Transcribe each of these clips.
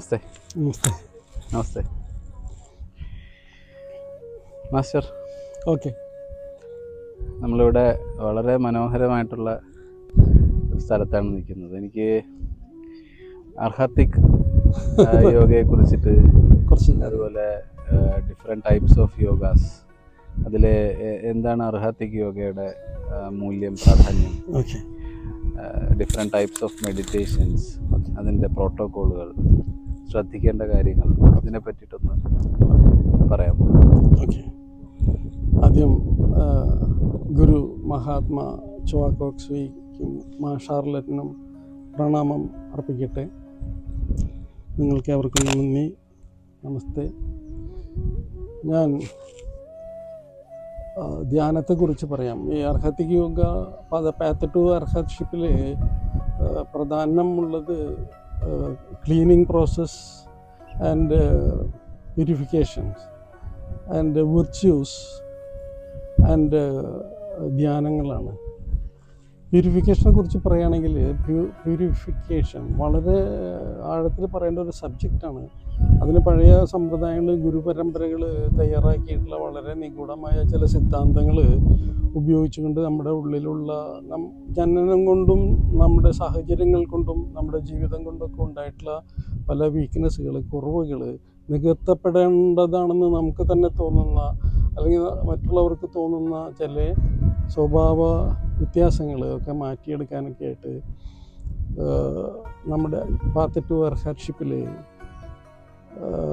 നമസ്തേ. നമസ്തേ. നമസ്തേ. Master okay. നമ്മളിവിടെ വളരെ മനോഹരമായിട്ടുള്ള ഒരു സ്ഥലത്താണ് നിൽക്കുന്നത്. എനിക്ക് അർഹത്തിക് യോഗയെ കുറിച്ചിട്ട് കുറച്ച് അതുപോലെ ഡിഫറെന്റ് ടൈപ്സ് ഓഫ് യോഗാസ് അതിലെ എ- എന്താണ് അർഹത്തിക് യോഗയുടെ മൂല്യം പ്രാധാന്യം? ഡിഫറെന്റ് ടൈപ്സ് ഓഫ് മെഡിറ്റേഷൻസ് അതിന്റെ പ്രോട്ടോക്കോളുകൾ ശ്രദ്ധിക്കേണ്ട കാര്യങ്ങൾ ഇതിനെ പറ്റിയിട്ടൊന്ന് പറയാമോ ഓക്കെ. ആദ്യം ഗുരു മഹാത്മാ ചുവാക്കോക്സ്വിക്കും മാ ഷാർലറ്റിനും പ്രണാമം അർപ്പിക്കട്ടെ. നിങ്ങൾക്ക് അവർക്കും നന്ദി. നമസ്തേ. ഞാൻ ധ്യാനത്തെക്കുറിച്ച് പറയാം. ഈ അർഹത്തിക്ക് യോഗ പാത്ത് ടു അർഹത്ഷിപ്പിൽ പ്രധാനമുള്ളത് cleaning process and purification and virtues and ധ്യാനങ്ങളാണ്. പ്യൂരിഫിക്കേഷനെ കുറിച്ച് പറയുകയാണെങ്കിൽ പ്യൂരിഫിക്കേഷൻ വളരെ ആഴത്തിൽ പറയേണ്ട ഒരു സബ്ജക്റ്റാണ് അതിന് പഴയ സമ്പ്രദായങ്ങൾ ഗുരുപരമ്പരകൾ തയ്യാറാക്കിയിട്ടുള്ള വളരെ നിഗൂഢമായ ചില സിദ്ധാന്തങ്ങൾ ഉപയോഗിച്ചുകൊണ്ട് നമ്മുടെ ഉള്ളിലുള്ള നം ജനനം കൊണ്ടും നമ്മുടെ സാഹചര്യങ്ങൾ കൊണ്ടും നമ്മുടെ ജീവിതം കൊണ്ടൊക്കെ ഉണ്ടായിട്ടുള്ള പല വീക്ക്നെസ്സുകൾ കുറവുകൾ നികത്തപ്പെടേണ്ടതാണെന്ന് നമുക്ക് തന്നെ തോന്നുന്ന അല്ലെങ്കിൽ മറ്റുള്ളവർക്ക് തോന്നുന്ന ചില സ്വഭാവ വ്യത്യാസങ്ങൾ ഒക്കെ മാറ്റിയെടുക്കാനൊക്കെ ആയിട്ട് നമ്മുടെ പാത്ത് ടു അർഹർഷിപ്പിൽ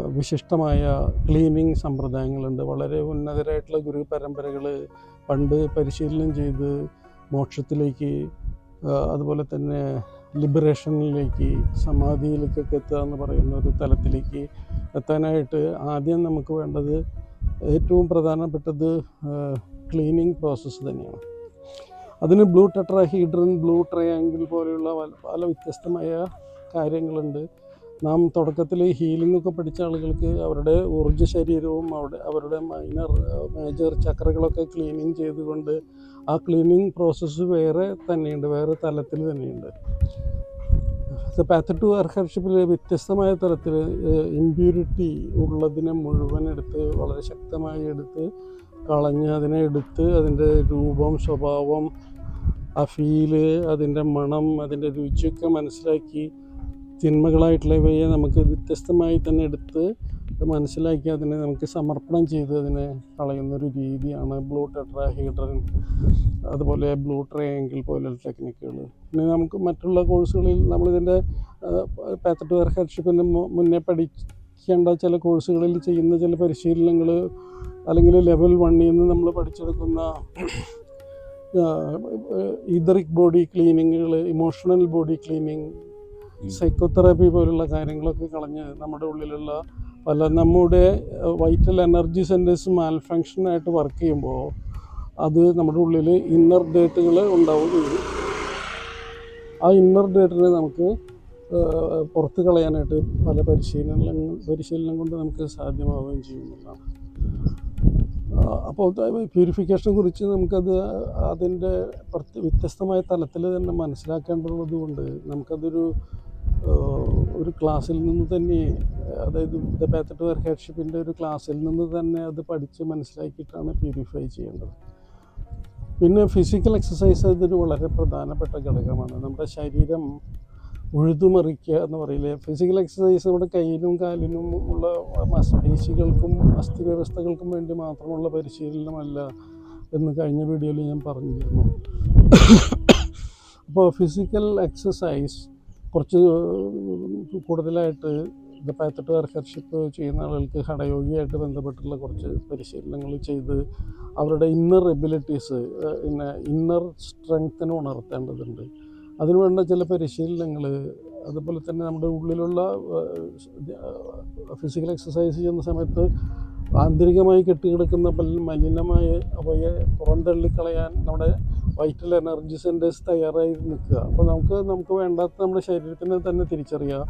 വിശിഷ്ടമായ ക്ലീനിങ് സമ്പ്രദായങ്ങളുണ്ട്. വളരെ ഉന്നതരായിട്ടുള്ള ഗുരു പരമ്പരകൾ പണ്ട് പരിശീലനം ചെയ്ത് മോക്ഷത്തിലേക്ക് അതുപോലെ തന്നെ ലിബറേഷനിലേക്ക് സമാധിയിലേക്കൊക്കെ എത്തുക എന്ന് പറയുന്ന ഒരു തലത്തിലേക്ക് എത്താനായിട്ട് ആദ്യം നമുക്ക് വേണ്ടത് ഏറ്റവും പ്രധാനപ്പെട്ടത് ക്ലീനിങ് പ്രോസസ്സ് തന്നെയാണ്. അതിന് ബ്ലൂ ടെട്രാഹീഡ്രൻ ബ്ലൂ ട്രയാങ്കിൾ പോലെയുള്ള പല- വ്യത്യസ്തമായ കാര്യങ്ങളുണ്ട്. നാം തുടക്കത്തിൽ ഹീലിംഗ് ഒക്കെ പഠിച്ച ആളുകൾക്ക് അവരുടെ ഊർജ ശരീരവും അവിടെ അവരുടെ മൈനർ മേജർ ചക്രകളൊക്കെ ക്ലീനിങ് ചെയ്തുകൊണ്ട് ആ ക്ലീനിങ് പ്രോസസ്സ് വേറെ തന്നെയുണ്ട് വേറെ തലത്തിൽ തന്നെയുണ്ട്. പാത്ത് അർഹർഷിപ്പിൽ വ്യത്യസ്തമായ തരത്തിൽ ഇമ്പ്യൂരിറ്റി ഉള്ളതിനെ മുഴുവൻ എടുത്ത് വളരെ ശക്തമായി എടുത്ത് കളഞ്ഞ് അതിനെ എടുത്ത് അതിന്റെ രൂപം സ്വഭാവം ആ ഫീൽ അതിന്റെ മണം അതിന്റെ രുചിയൊക്കെ മനസ്സിലാക്കി തിന്മകളായിട്ടുള്ളവയെ നമുക്ക് വ്യത്യസ്തമായി തന്നെ എടുത്ത് മനസ്സിലാക്കി അതിനെ നമുക്ക് സമർപ്പണം ചെയ്ത് അതിനെ കളയുന്നൊരു രീതിയാണ് ബ്ലൂ ടെട്രാഹീഡ്രൻ അതുപോലെ ബ്ലൂ ട്രയാങ്കിൾ പോലുള്ള ടെക്നിക്കുകൾ പിന്നെ നമുക്ക് മറ്റുള്ള കോഴ്സുകളിൽ നമ്മളിതിന്റെ പാത്ത് ടു ഹെഡ്ഷിപ്പിന് മുന്നേ പഠിക്കേണ്ട ചില കോഴ്സുകളിൽ ചെയ്യുന്ന ചില പരിശീലനങ്ങൾ അല്ലെങ്കിൽ ലെവൽ വണ്ണിൽ നിന്ന് നമ്മൾ പഠിച്ചെടുക്കുന്ന ഈതറിക് ബോഡി ക്ലീനിങ്ങുകൾ ഇമോഷണൽ ബോഡി ക്ലീനിങ് സൈക്കോതെറാപ്പി പോലുള്ള കാര്യങ്ങളൊക്കെ കളഞ്ഞ് നമ്മുടെ ഉള്ളിലുള്ള പല നമ്മുടെ വൈറ്റൽ എനർജി സെന്റേഴ്സ് മാൽഫങ്ഷൻ ആയിട്ട് വർക്ക് ചെയ്യുമ്പോൾ അത് നമ്മുടെ ഉള്ളിൽ ഇന്നർ ഡേറ്റുകൾ ഉണ്ടാവുകയും ആ ഇന്നർ ഡേറ്റിനെ നമുക്ക് പുറത്ത് കളയാനായിട്ട് പല പരിശീലനങ്ങൾ പരിശീലനം കൊണ്ട് നമുക്ക് സാധ്യമാവുകയും ചെയ്യുന്നതാണ് അപ്പോൾ പ്യൂരിഫിക്കേഷനെ കുറിച്ച് നമുക്കത് അതിന്റെ പ്രത്യ വ്യത്യസ്തമായ തലത്തിൽ തന്നെ മനസ്സിലാക്കേണ്ടതുകൊണ്ട് നമുക്കതൊരു ഒരു ക്ലാസ്സിൽ നിന്ന് തന്നെ അതായത് ദ പാത്ത് വെർ ഹെഡ്ഷിപ്പിന്റെ ഒരു ക്ലാസ്സിൽ നിന്ന് തന്നെ അത് പഠിച്ച് മനസ്സിലാക്കിയിട്ടാണ് പ്യൂരിഫൈ ചെയ്യേണ്ടത്. പിന്നെ ഫിസിക്കൽ എക്സസൈസ് ഇതൊരു വളരെ പ്രധാനപ്പെട്ട ഘടകമാണ്. നമ്മുടെ ശരീരം ഉഴുതുമറിക്കുക എന്ന് പറയില്ലേ? ഫിസിക്കൽ എക്സസൈസ് നമ്മുടെ കയ്യിലും കാലിനും ഉള്ള മസ്പേശികൾക്കും അസ്ഥി വ്യവസ്ഥകൾക്കും വേണ്ടി മാത്രമുള്ള പരിശീലനമല്ല എന്ന് കഴിഞ്ഞ വീഡിയോയിൽ ഞാൻ പറഞ്ഞിരുന്നു. അപ്പോൾ ഫിസിക്കൽ എക്സസൈസ് കുറച്ച് കൂടുതലായിട്ട് ഇത് പാത്തട്ട് വർക്കർഷിപ്പ് ചെയ്യുന്ന ആളുകൾക്ക് ഹടയോഗിയായിട്ട് ബന്ധപ്പെട്ടുള്ള കുറച്ച് പരിശീലനങ്ങൾ ചെയ്ത് അവരുടെ ഇന്നർ എബിലിറ്റീസ് പിന്നെ ഇന്നർ സ്ട്രെങ്ത്തിനെ ഉണർത്തേണ്ടതുണ്ട്. അതിനുവേണ്ട ചില പരിശീലനങ്ങൾ അതുപോലെ തന്നെ നമ്മുടെ ഉള്ളിലുള്ള ഫിസിക്കൽ എക്സസൈസ് ചെയ്യുന്ന സമയത്ത് ആന്തരികമായി കെട്ടിക്കിടക്കുന്ന മലിനമായ അവയെ പുറന്തള്ളിക്കളയാൻ നമ്മുടെ വൈറ്റൽ എനർജി സെന്റേഴ്സ് തയ്യാറായി നിൽക്കുക. അപ്പോൾ നമുക്ക് നമുക്ക് വേണ്ടാത്ത നമ്മുടെ ശരീരത്തിനെ തന്നെ തിരിച്ചറിയുക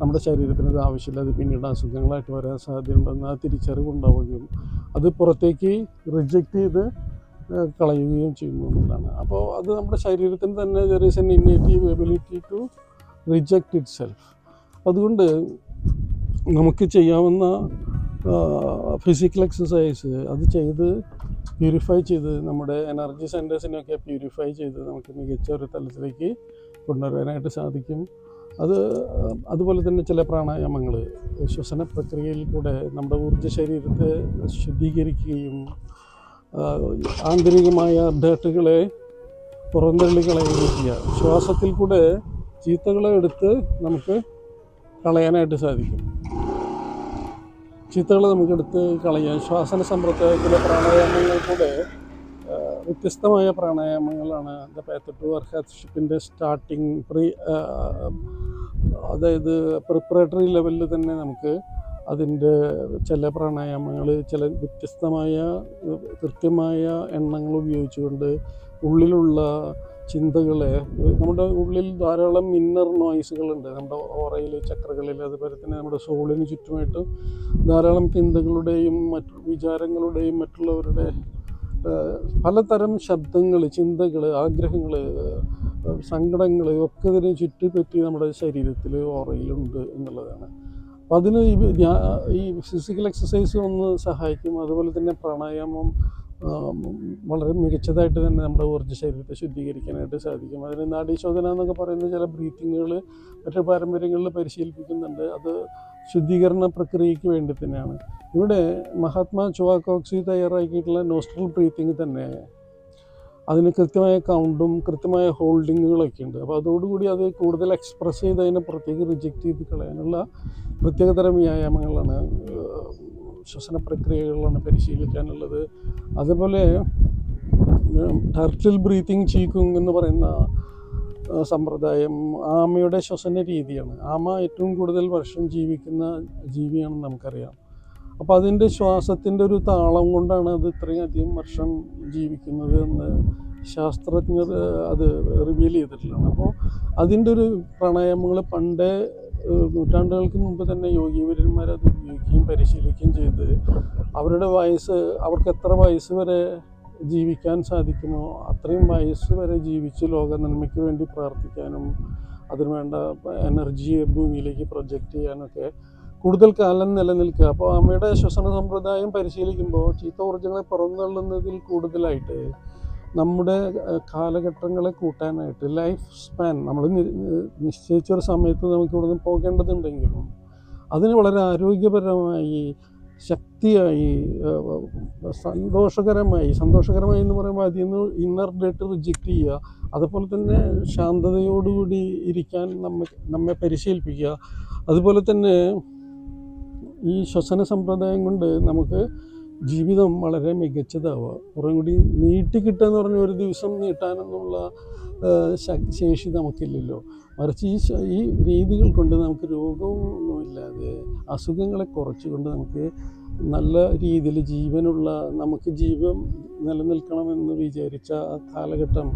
നമ്മുടെ ശരീരത്തിന് ഇത് ആവശ്യമില്ല. അത് പിന്നീട് അസുഖങ്ങളായിട്ട് വരാൻ സാധ്യതയുണ്ടെന്ന് ആ തിരിച്ചറിവുണ്ടാവുകയും അത് പുറത്തേക്ക് റിജക്റ്റ് ചെയ്ത് കളയുകയും ചെയ്യുന്നു എന്നുള്ളതാണ്. അപ്പോൾ അത് നമ്മുടെ ശരീരത്തിന് തന്നെ there is an innate ability to reject itself അതുകൊണ്ട് നമുക്ക് ചെയ്യാവുന്ന ഫിസിക്കൽ എക്സസൈസ് അത് ചെയ്ത് പ്യൂരിഫൈ ചെയ്ത് നമ്മുടെ എനർജി സെന്റേഴ്സിനെയൊക്കെ പ്യൂരിഫൈ ചെയ്ത് നമുക്ക് മികച്ച ഒരു തലത്തിലേക്ക് കൊണ്ടുവരാനായിട്ട് സാധിക്കും. അത് അതുപോലെ തന്നെ ചില പ്രാണായാമങ്ങൾ ശ്വസന പ്രക്രിയയിൽ കൂടെ നമ്മുടെ ഊർജ ശരീരത്തെ ശുദ്ധീകരിക്കുകയും ആന്തരികമായ ഡേട്ടുകളെ പുറന്തള്ളി കളയുകയും ചെയ്യുക ശ്വാസത്തിൽ കൂടെ ചീത്തകളെ എടുത്ത് നമുക്ക് കളയാനായിട്ട് സാധിക്കും. ചീത്തകളെ നമുക്ക് എടുത്ത് കളയാൻ ശ്വാസന സമ്പ്രദായത്തിലെ പ്രാണായാമങ്ങൾ കൂടെ വ്യത്യസ്തമായ പ്രാണായാമങ്ങളാണ് ദ പാത്തട്ടു ടു അർഹാത്ഷിപ്പിന്റെ സ്റ്റാർട്ടിങ് പ്രീ അതായത് പ്രിപ്പറേറ്ററി ലെവലിൽ തന്നെ നമുക്ക് അതിന്റെ ചില പ്രാണായാമങ്ങൾ ചില വ്യത്യസ്തമായ കൃത്യമായ എണ്ണങ്ങൾ ഉപയോഗിച്ചുകൊണ്ട് ഉള്ളിലുള്ള ചിന്തകളെ നമ്മുടെ ഉള്ളിൽ ധാരാളം ഇന്നർ നോയ്സുകളുണ്ട് നമ്മുടെ ഓറയിൽ ചക്രകളിൽ അതുപോലെ തന്നെ നമ്മുടെ സോളിന് ചുറ്റുമായിട്ട് ധാരാളം ചിന്തകളുടെയും മറ്റു വിചാരങ്ങളുടെയും മറ്റുള്ളവരുടെ പലതരം ശബ്ദങ്ങൾ ചിന്തകൾ ആഗ്രഹങ്ങൾ സങ്കടങ്ങൾ ഒക്കെ ഇതിനെ ചുറ്റിപ്പറ്റി നമ്മുടെ ശരീരത്തിൽ ഓറയിലുണ്ട് എന്നുള്ളതാണ്. അപ്പം അതിന് ഈ ഫിസിക്കൽ എക്സസൈസ് ഒന്ന് സഹായിക്കും. അതുപോലെ തന്നെ പ്രാണായാമം വളരെ മികച്ചതായിട്ട് തന്നെ നമ്മുടെ ഊർജ ശരീരത്തെ ശുദ്ധീകരിക്കാനായിട്ട് സാധിക്കും. അതിന് നാഡീശോധന എന്നൊക്കെ പറയുന്ന ചില ബ്രീത്തിങ്ങുകൾ മറ്റു പാരമ്പര്യങ്ങളിൽ പരിശീലിപ്പിക്കുന്നുണ്ട്. അത് ശുദ്ധീകരണ പ്രക്രിയയ്ക്ക് വേണ്ടി തന്നെയാണ്. ഇവിടെ മഹാത്മാ ചുവാക്കോക്സി തയ്യാറാക്കിയിട്ടുള്ള നോസ്ട്രൽ ബ്രീത്തിങ് തന്നെ അതിന് കൃത്യമായ കൗണ്ടും കൃത്യമായ ഹോൾഡിങ്ങുകളൊക്കെ ഉണ്ട്. അപ്പോൾ അതോടുകൂടി അത് കൂടുതൽ എക്സ്പ്രസ് ചെയ്ത് അതിനെ പുറത്തേക്ക് റിജക്റ്റ് ചെയ്ത് കളയാനുള്ള പ്രത്യേകതരം വ്യായാമങ്ങളാണ് ശ്വസന പ്രക്രിയകളാണ് പരിശീലിക്കാനുള്ളത്. അതുപോലെ ടർട്ടിൽ ബ്രീത്തിങ് ചീക്കുങ് എന്ന് പറയുന്ന സമ്പ്രദായം ആമയുടെ ശ്വസന രീതിയാണ്. ആമ ഏറ്റവും കൂടുതൽ വർഷം ജീവിക്കുന്ന ജീവിയാണെന്ന് നമുക്കറിയാം. അപ്പോൾ അതിന്റെ ശ്വാസത്തിന്റെ ഒരു താളം കൊണ്ടാണ് അത് ഇത്രയും അധികം വർഷം ജീവിക്കുന്നത് എന്ന് ശാസ്ത്രജ്ഞർ അത് റിവീൽ ചെയ്തിട്ടുള്ളതാണ്. അപ്പോൾ അതിന്റെ ഒരു പ്രണയങ്ങൾ പണ്ടേ നൂറ്റാണ്ടുകൾക്ക് മുമ്പ് തന്നെ യോഗീവര്യന്മാർ അത് ഉപയോഗിക്കുകയും പരിശീലിക്കുകയും ചെയ്ത് അവരുടെ വയസ്സ് അവർക്ക് എത്ര വയസ്സ് വരെ ജീവിക്കാൻ സാധിക്കുമോ അത്രയും വയസ്സ് വരെ ജീവിച്ച് ലോക നന്മയ്ക്ക് വേണ്ടി പ്രാർത്ഥിക്കാനും അതിന് വേണ്ട എനർജിയെ ഭൂമിയിലേക്ക് പ്രൊജക്റ്റ് ചെയ്യാനൊക്കെ കൂടുതൽ കാലം നിലനിൽക്കുക. അപ്പോൾ അമ്മയുടെ ശ്വസന സമ്പ്രദായം പരിശീലിക്കുമ്പോൾ ചീത്ത ഊർജങ്ങളെ പുറന്തള്ളുന്നതിൽ കൂടുതലായിട്ട് നമ്മുടെ കാലഘട്ടങ്ങളെ കൂട്ടാനായിട്ട് ലൈഫ് സ്പാൻ നമ്മൾ നിശ്ചയിച്ചൊരു സമയത്ത് നമുക്ക് നിന്ന് പോകേണ്ടതുണ്ടെങ്കിലും അതിന് വളരെ ആരോഗ്യപരമായി ശക്തിയായി സന്തോഷകരമായി സന്തോഷകരമായി എന്ന് പറയുമ്പോൾ അതിൽ നിന്ന് ഇന്നർ ഡേറ്റ് റിജക്റ്റ് ചെയ്യുക അതുപോലെ തന്നെ ശാന്തതയോടുകൂടി ഇരിക്കാൻ നമ്മെ നമ്മെ പരിശീലിപ്പിക്കുക അതുപോലെ തന്നെ ഈ ശ്വസന സമ്പ്രദായം കൊണ്ട് നമുക്ക് ജീവിതം വളരെ മികച്ചതാവുക. കുറേ കൂടി നീട്ടിക്കിട്ടുക എന്ന് പറഞ്ഞ ഒരു ദിവസം നീട്ടാനെന്നുള്ള ശേഷി നമുക്കില്ലല്ലോ. മറിച്ച് ഈ ഈ രീതികൾ കൊണ്ട് നമുക്ക് രോഗമൊന്നുമില്ലാതെ അസുഖങ്ങളെ കുറച്ചുകൊണ്ട് നമുക്ക് നല്ല രീതിയിൽ ജീവനുള്ള നമുക്ക് ജീവൻ നിലനിൽക്കണമെന്ന് വിചാരിച്ച കാലഘട്ടം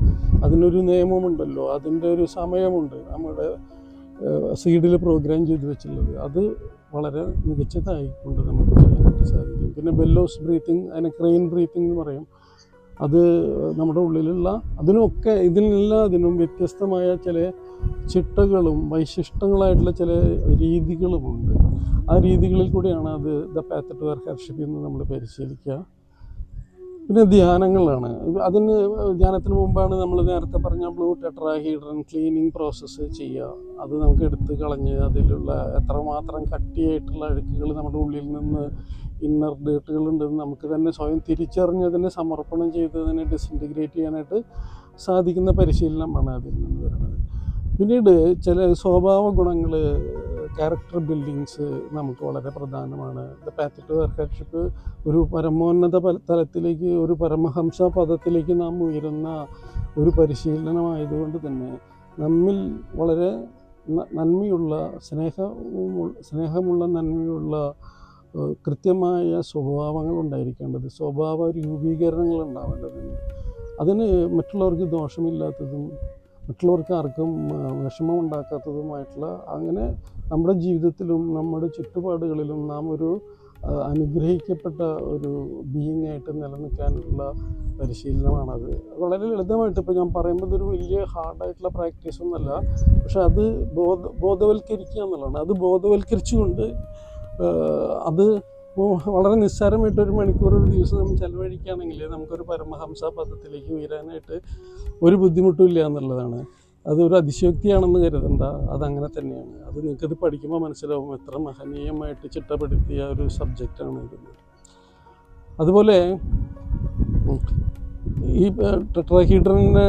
അതിനൊരു നിയമമുണ്ടല്ലോ. അതിന്റെ ഒരു സമയമുണ്ട് നമ്മുടെ സീഡിൽ പ്രോഗ്രാം ചെയ്തു വെച്ചുള്ളത് അത് വളരെ മികച്ചതായിക്കൊണ്ട് നമുക്ക് ചെയ്യാനായിട്ട് സാധിക്കും. പിന്നെ ബെല്ലോസ് ബ്രീത്തിങ് അതിനെ ക്രെയിൻ ബ്രീത്തിങ് എന്ന് പറയും. അത് നമ്മുടെ ഉള്ളിലുള്ള അതിനൊക്കെ ഇതിനെല്ലാം അതിനും വ്യത്യസ്തമായ ചില ചിട്ടകളും വൈശിഷ്ടങ്ങളായിട്ടുള്ള ചില രീതികളുമുണ്ട്. ആ രീതികളിൽ കൂടിയാണ് അത് ദ പാത്ത് ടു ഹർഷിപ്പ് എന്ന് നമ്മൾ പരിശീലിക്കുക. പിന്നെ ധ്യാനങ്ങളാണ്. അതിന് ധ്യാനത്തിന് മുമ്പാണ് നമ്മൾ നേരത്തെ പറഞ്ഞ ബ്ലൂ ടെട്രാഹീഡ്രൻ ക്ലീനിങ് പ്രോസസ്സ് ചെയ്യുക. അത് നമുക്ക് എടുത്ത് കളഞ്ഞ് അതിലുള്ള എത്രമാത്രം കട്ടിയായിട്ടുള്ള അഴുക്കുകൾ നമ്മുടെ ഉള്ളിൽ നിന്ന് ഇന്നർ ഡേട്ടുകളുണ്ടെന്ന് നമുക്ക് തന്നെ സ്വയം തിരിച്ചറിഞ്ഞതിനെ സമർപ്പണം ചെയ്തതിനെ ഡിസിന്റിഗ്രേറ്റ് ചെയ്യാനായിട്ട് സാധിക്കുന്ന പരിശീലനമാണ് അതിൽ നിന്ന് വരുന്നത്. പിന്നീട് ചില സ്വഭാവ ഗുണങ്ങൾ ക്യാരക്ടർ ബിൽഡിങ്സ് നമുക്ക് വളരെ പ്രധാനമാണ്. ദ പാത്ത് ടു ഹെഡ്ഷിപ്പ് ഒരു പരമോന്നത തലത്തിലേക്ക് ഒരു പരമഹംസ പദത്തിലേക്ക് നാം ഉയരുന്ന ഒരു പരിശീലനമായതുകൊണ്ട് തന്നെ നമ്മിൽ വളരെ നന്മയുള്ള സ്നേഹ സ്നേഹമുള്ള നന്മയുള്ള കൃത്യമായ സ്വഭാവങ്ങൾ ഉണ്ടായിരിക്കേണ്ടത് സ്വഭാവ രൂപീകരണങ്ങൾ ഉണ്ടാവേണ്ടതുണ്ട്. അതിന് മറ്റുള്ളവർക്ക് ദോഷമില്ലാത്തതും മറ്റുള്ളവർക്ക് ആർക്കും വിഷമം ഉണ്ടാക്കാത്തതുമായിട്ടുള്ള അങ്ങനെ നമ്മുടെ ജീവിതത്തിലും നമ്മുടെ ചുറ്റുപാടുകളിലും നാം ഒരു അനുഗ്രഹിക്കപ്പെട്ട ഒരു ബീയിങ് ആയിട്ട് നിലനിൽക്കാനുള്ള പരിശീലനമാണത്. വളരെ ലളിതമായിട്ട് ഇപ്പോൾ ഞാൻ പറയുമ്പോൾ ഒരു വലിയ ഹാർഡായിട്ടുള്ള പ്രാക്ടീസ് ഒന്നല്ല. പക്ഷെ അത് ബോധ ബോധവൽക്കരിക്കുക എന്നുള്ളതാണ്. അത് ബോധവൽക്കരിച്ചുകൊണ്ട് അത് വളരെ നിസ്സാരമായിട്ട് ഒരു മണിക്കൂർ ഒരു ദിവസം നമ്മൾ ചെലവഴിക്കുകയാണെങ്കിൽ നമുക്കൊരു പരമഹംസ പദത്തിലേക്ക് ഉയരാനായിട്ട് ഒരു ബുദ്ധിമുട്ടുമില്ല എന്നുള്ളതാണ്. അതൊരു അതിശയോക്തിയാണെന്ന് കരുതണ്ട. അതങ്ങനെ തന്നെയാണ്. അത് നിങ്ങൾക്കത് പഠിക്കുമ്പോൾ മനസ്സിലാവും എത്ര മഹനീയമായിട്ട് ചിട്ടപ്പെടുത്തിയ ഒരു സബ്ജക്റ്റാണ് ഇത്. അതുപോലെ ഈ ടെട്രാഹീഡ്രനെ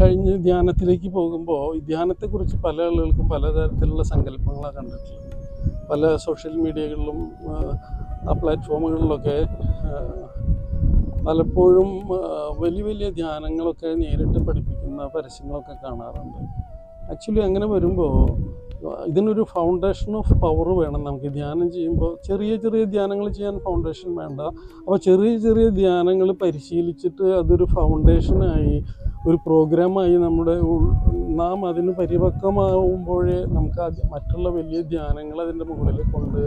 കഴിഞ്ഞ് ധ്യാനത്തിലേക്ക് പോകുമ്പോൾ ധ്യാനത്തെക്കുറിച്ച് പല ആളുകൾക്കും പലതരത്തിലുള്ള സങ്കല്പങ്ങളാണ് കണ്ടിട്ടുള്ളത്. പല സോഷ്യൽ മീഡിയകളിലും ആ, പ്ലാറ്റ്ഫോമുകളിലൊക്കെ പലപ്പോഴും വലിയ വലിയ ധ്യാനങ്ങളൊക്കെ നേരിട്ട് പഠിപ്പിക്കുന്ന പരസ്യങ്ങളൊക്കെ കാണാറുണ്ട്. ആക്ച്വലി അങ്ങനെ വരുമ്പോൾ ഇതിനൊരു ഫൗണ്ടേഷൻ ഓഫ് പവർ വേണം നമുക്ക്. ധ്യാനം ചെയ്യുമ്പോൾ ചെറിയ ചെറിയ ധ്യാനങ്ങൾ ചെയ്യാൻ ഫൗണ്ടേഷൻ വേണ്ട. അപ്പോൾ ചെറിയ ചെറിയ ധ്യാനങ്ങൾ പരിശീലിച്ചിട്ട് അതൊരു ഫൗണ്ടേഷനായി ഒരു പ്രോഗ്രാമായി നമ്മുടെ നാം അതിന് പരിപക്വമാവുമ്പോഴേ നമുക്ക് അത് മറ്റുള്ള വലിയ ധ്യാനങ്ങൾ അതിന്റെ മുകളിൽ കൊണ്ട്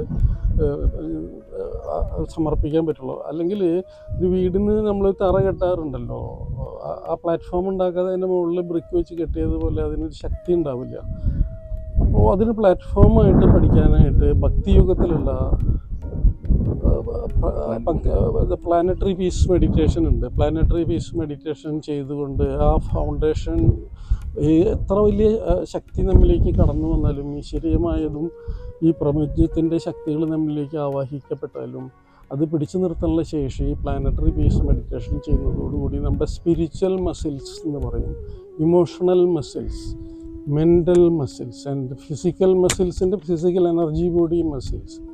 സമർപ്പിക്കാൻ പറ്റുള്ളൂ. അല്ലെങ്കിൽ ഒരു വീടിന് നമ്മൾ തറ കെട്ടാറുണ്ടല്ലോ. ആ പ്ലാറ്റ്ഫോം ഉണ്ടാക്കാതെ അതിന്റെ മുകളിൽ ബ്രിക്ക് വെച്ച് കെട്ടിയതുപോലെ അതിനൊരു ശക്തി ഉണ്ടാവില്ല. അപ്പോൾ അതിന് പ്ലാറ്റ്ഫോമായിട്ട് പഠിക്കാനായിട്ട് ഭക്തിയുഗത്തിലുള്ള പ്ലാനറ്ററി പീസ് മെഡിറ്റേഷൻ ഉണ്ട്. പ്ലാനറ്ററി പീസ് മെഡിറ്റേഷൻ ചെയ്തുകൊണ്ട് ആ ഫൗണ്ടേഷൻ ഈ എത്ര വലിയ ശക്തി നമ്മിലേക്ക് കടന്നു വന്നാലും ഈശ്വരീയമായതും ഈ പ്രപഞ്ചത്തിന്റെ ശക്തികൾ നമ്മിലേക്ക് ആവാഹിക്കപ്പെട്ടാലും അത് പിടിച്ചു നിർത്താനുള്ള ശേഷി ഈ പ്ലാനറ്ററി പീസ് മെഡിറ്റേഷൻ ചെയ്യുന്നതോടുകൂടി നമ്മുടെ സ്പിരിച്വൽ മസിൽസ് എന്ന് പറയും. Emotional muscles mental muscles and physical മസിൽസിന്റെ physical energy body muscles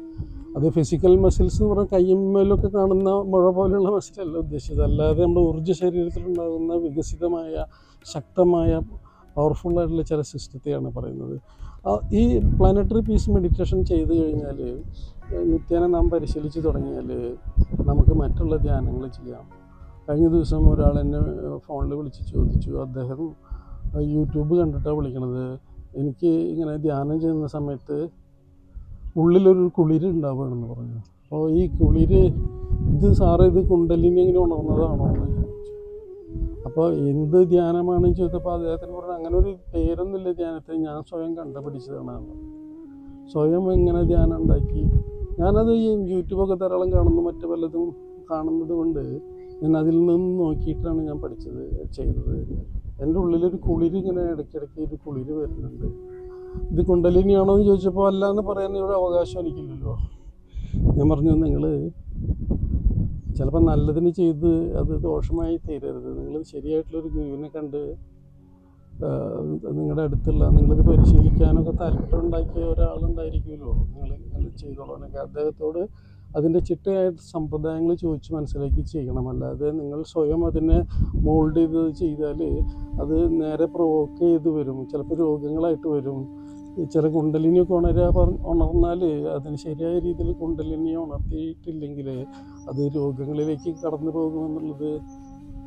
അത് ഫിസിക്കൽ മസിൽസ് എന്ന് പറഞ്ഞാൽ കയ്യമ്മയിലൊക്കെ കാണുന്ന മുഴ പോലെയുള്ള മസിലല്ല ഉദ്ദേശിച്ചത്. അല്ലാതെ നമ്മുടെ ഊർജ ശരീരത്തിലുണ്ടാകുന്ന വികസിതമായ ശക്തമായ പവർഫുള്ളായിട്ടുള്ള ചില സിസ്റ്റത്തെയാണ് പറയുന്നത്. ഈ പ്ലാനറ്ററി പീസ് മെഡിറ്റേഷൻ ചെയ്തു കഴിഞ്ഞാൽ നിത്യേന നാം പരിശീലിച്ച് തുടങ്ങിയാൽ നമുക്ക് മറ്റുള്ള ധ്യാനങ്ങൾ ചെയ്യാം. കഴിഞ്ഞ ദിവസം ഒരാൾ എന്നെ ഫോണിൽ വിളിച്ച് ചോദിച്ചു. അദ്ദേഹം യൂട്യൂബ് കണ്ടിട്ടാണ് വിളിക്കണത്. എനിക്ക് ഇങ്ങനെ ധ്യാനം ചെയ്യുന്ന സമയത്ത് ഉള്ളിലൊരു കുളിര് ഉണ്ടാവുകയാണെന്ന് പറഞ്ഞു. അപ്പോൾ ഈ കുളിര് ഇത് സാറ് ഇത് കുണ്ടലിനി ഇങ്ങനെ ഉണർന്നതാണോ? എന്ന് ചോദിച്ചു അപ്പോൾ എന്ത് ധ്യാനമാണ് ചോദിച്ചപ്പോൾ അദ്ദേഹത്തിന് പറഞ്ഞു അങ്ങനെ ഒരു പേരൊന്നുമില്ല ധ്യാനത്തിൽ ഞാൻ സ്വയം കണ്ടുപിടിച്ചതാണ്. സ്വയം എങ്ങനെ ധ്യാനം ഉണ്ടാക്കി? ഞാനത് ഈ യൂട്യൂബൊക്കെ ധാരാളം കാണുന്നു മറ്റു പലതും കാണുന്നത് കൊണ്ട് ഞാൻ അതിൽ നിന്ന് നോക്കിയിട്ടാണ് ഞാൻ പഠിച്ചത് ചെയ്തത്. എന്റെ ഉള്ളിലൊരു കുളിര് ഇങ്ങനെ ഇടയ്ക്കിടയ്ക്ക് ഒരു കുളിര് വരുന്നുണ്ട്. ഇത് കുണ്ടലിനിയാണോ എന്ന് ചോദിച്ചപ്പോൾ അല്ല എന്ന് പറയാൻ ഒരു അവകാശം എനിക്കില്ലല്ലോ. ഞാൻ പറഞ്ഞു നിങ്ങൾ ചിലപ്പോൾ നല്ലതിന് ചെയ്ത് അത് ദോഷമായി തീരരുത്. നിങ്ങൾ ശരിയായിട്ടുള്ളൊരു ഗുരുവിനെ കണ്ട് നിങ്ങളുടെ അടുത്തുള്ള നിങ്ങളിത് പരിശീലിക്കാനൊക്കെ താല്പര്യം ഉണ്ടാക്കിയ ഒരാളുണ്ടായിരിക്കുമല്ലോ. നിങ്ങൾ ഇങ്ങനെ ചെയ്തോളാനൊക്കെ. അദ്ദേഹത്തോട് അതിന്റെ ചിട്ടയായിട്ട് സമ്പ്രദായങ്ങൾ ചോദിച്ച് മനസ്സിലാക്കി ചെയ്യണം. അല്ലാതെ നിങ്ങൾ സ്വയം അതിനെ മോൾഡ് ചെയ്ത് ചെയ്താൽ അത് നേരെ പ്രൊവോക്ക് ചെയ്ത് വരും. ചിലപ്പോൾ രോഗങ്ങളായിട്ട് വരും. ഈ കുണ്ടലിനി പറ- ഉണർന്നാൽ അതിന് ശരിയായ രീതിയിൽ കുണ്ടലിനി ഉണർത്തിയിട്ടില്ലെങ്കിൽ അത് രോഗങ്ങളിലേക്ക് കടന്നു പോകുമെന്നുള്ളത്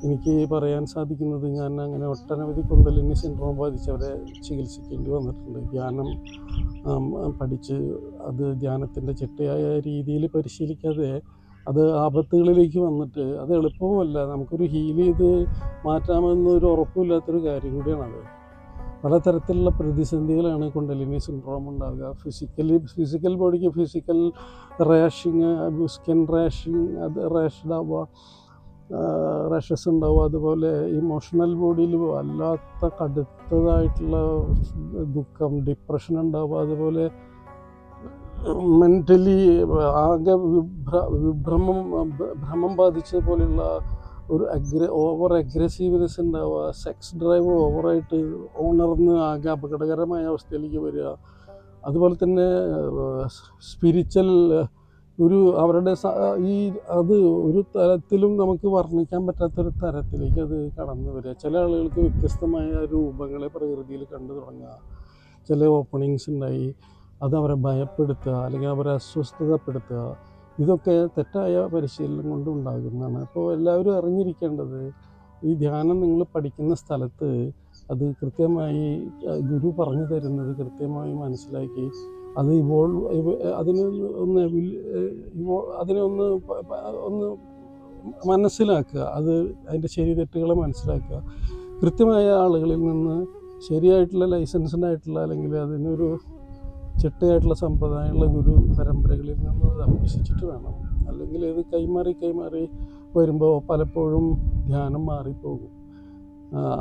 എനിക്ക് പറയാൻ സാധിക്കുന്നത് ഞാൻ അങ്ങനെ ഒട്ടനവധി കുണ്ടലിനി സിൻഡ്രോം ബാധിച്ചവരെ ചികിത്സിക്കേണ്ടി വന്നിട്ടുണ്ട്. ധ്യാനം പഠിച്ച് അത് ധ്യാനത്തിന്റെ ചിട്ടയായ രീതിയിൽ പരിശീലിക്കാതെ അത് ആപത്തുകളിലേക്ക് വന്നിട്ട് അത് എളുപ്പവുമല്ല നമുക്കൊരു ഹീൽ ചെയ്ത് മാറ്റാമെന്നൊരു ഉറപ്പില്ലാത്തൊരു കാര്യം കൂടിയാണത്. പലതരത്തിലുള്ള പ്രതിസന്ധികളാണ് കുണ്ടലിനി സിൻഡ്രോം ഉണ്ടാകുക ഫിസിക്കലി ഫിസിക്കൽ ബോഡിക്ക് ഫിസിക്കൽ റാഷിങ് സ്കിൻ റാഷിങ് അത് റാഷ്ഡ് റാഷസ് ഉണ്ടാവുക അതുപോലെ ഇമോഷണൽ ബോഡിയിൽ വല്ലാത്ത കടുത്തതായിട്ടുള്ള ദുഃഖം ഡിപ്രഷൻ ഉണ്ടാവുക അതുപോലെ മെന്റലി ആകെ വിഭ്ര വിഭ്രമം ഭ്രമം ബാധിച്ചതുപോലെയുള്ള ഒരു അഗ്ര ഓവർ അഗ്രസീവ്നെസ് ഉണ്ടാവുക സെക്സ് ഡ്രൈവ് ഓവറായിട്ട് ഉണർന്ന് ആകെ അപകടകരമായ അവസ്ഥയിലേക്ക് വരിക. അതുപോലെ തന്നെ സ്പിരിച്വൽ ഒരു അവരുടെ ഈ അത് ഒരു തരത്തിലും നമുക്ക് വർണിക്കാൻ പറ്റാത്തൊരു തരത്തിലേക്ക് അത് കടന്നു വരിക. ചില ആളുകൾക്ക് വ്യത്യസ്തമായ രൂപങ്ങളെ പ്രകൃതിയിൽ കണ്ടു തുടങ്ങുക. ചില ഓപ്പണിങ്സ് ഉണ്ടായി. അത് അവരെ ഭയപ്പെടുത്തുക അല്ലെങ്കിൽ അവരെ അസ്വസ്ഥതപ്പെടുത്തുക. ഇതൊക്കെ തെറ്റായ പരിശീലനം കൊണ്ട് ഉണ്ടാകുന്നതാണ്. അപ്പോൾ എല്ലാവരും അറിഞ്ഞിരിക്കേണ്ടത് ഈ ധ്യാനം നിങ്ങൾ പഠിക്കുന്ന സ്ഥലത്ത് അത് കൃത്യമായി ഗുരു പറഞ്ഞു തരുന്നത് കൃത്യമായി മനസ്സിലാക്കി. അത് ഇവോൾവ് അതിനെ ഒന്ന് അതിനെ ഒന്ന് ഒന്ന് മനസ്സിലാക്കുക. അത് അതിന്റെ ശരി തെറ്റുകളെ മനസ്സിലാക്കുക. കൃത്യമായ ആളുകളിൽ നിന്ന് ശരിയായിട്ടുള്ള ലൈസൻസ്ഡ് ആയിട്ടുള്ള അല്ലെങ്കിൽ അതിനൊരു ചിട്ടയായിട്ടുള്ള സമ്പ്രദായമുള്ള ഗുരു പരമ്പരകളിൽ നിന്ന് അത് അഭ്യസിച്ചിട്ട് വേണം. അല്ലെങ്കിൽ ഇത് കൈമാറി കൈമാറി വരുമ്പോൾ പലപ്പോഴും ധ്യാനം മാറിപ്പോകും.